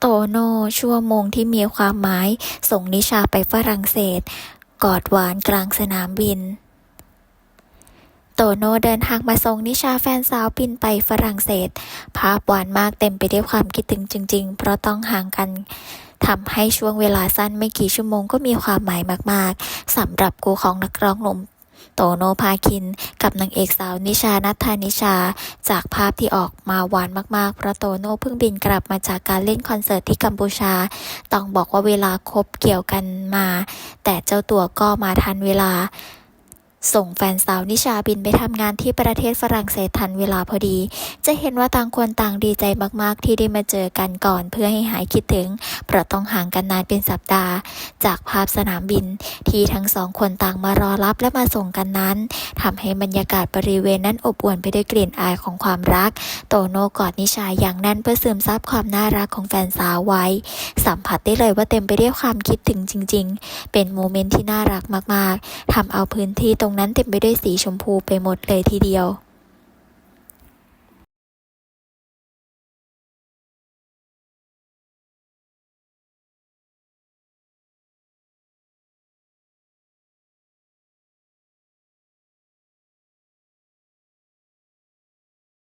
โตโน่ชั่วโมงที่มีความหมาย ส่งนิชาไปฝรั่งเศส กอดหวานกลางสนามบิน โตโน่เดินทางมาส่งนิชาแฟนสาวบินไปฝรั่งเศส ภาพหวานมากเต็มไปด้วยความคิดถึงจริง ๆ เพราะต้องห่างกันทำให้ช่วงเวลาสั้นไม่กี่ชั่วโมงก็มีความหมายมาก ๆสำหรับกูของนักร้องหนุ่ม โตโนภาคิน กับนางเอกสาวนิชานัทธานิชา จากภาพที่ออกมาหวานมากๆ เพราะโตโน่เพิ่งบินกลับมาจากการเล่นคอนเสิร์ตที่กัมพูชา ต้องบอกว่าเวลาคบเกี่ยวกันมา แต่เจ้าตัวก็มาทันเวลา ส่งแฟนสาวนิชาบินไปทำงานที่ประเทศฝรั่งเศสทันเวลาพอดี จะเห็นว่าต่างคนต่างดีใจมากๆ ที่ได้มาเจอกันก่อนเพื่อให้หายคิดถึง เพราะต้องห่างกันนานเป็นสัปดาห์ จากภาพสนามบิน ที่ทั้งสองคนต่างมารอรับและมาส่งกันนั้นทำให้บรรยากาศบริเวณนั้นอบอวลไปด้วยกลิ่นอายของความรัก โตโน่กอดนิชาอย่างแน่นเพื่อซึมซับความน่ารักของแฟนสาวไว้ สัมผัสได้เลยว่าเต็มไปด้วยความคิดถึงจริง ๆ เป็นโมเมนต์ที่น่ารักมากๆทำเอาพื้นที่ตรงงนั้นเต็มไปด้วยสีชมพูไปหมดเลยทีเดียว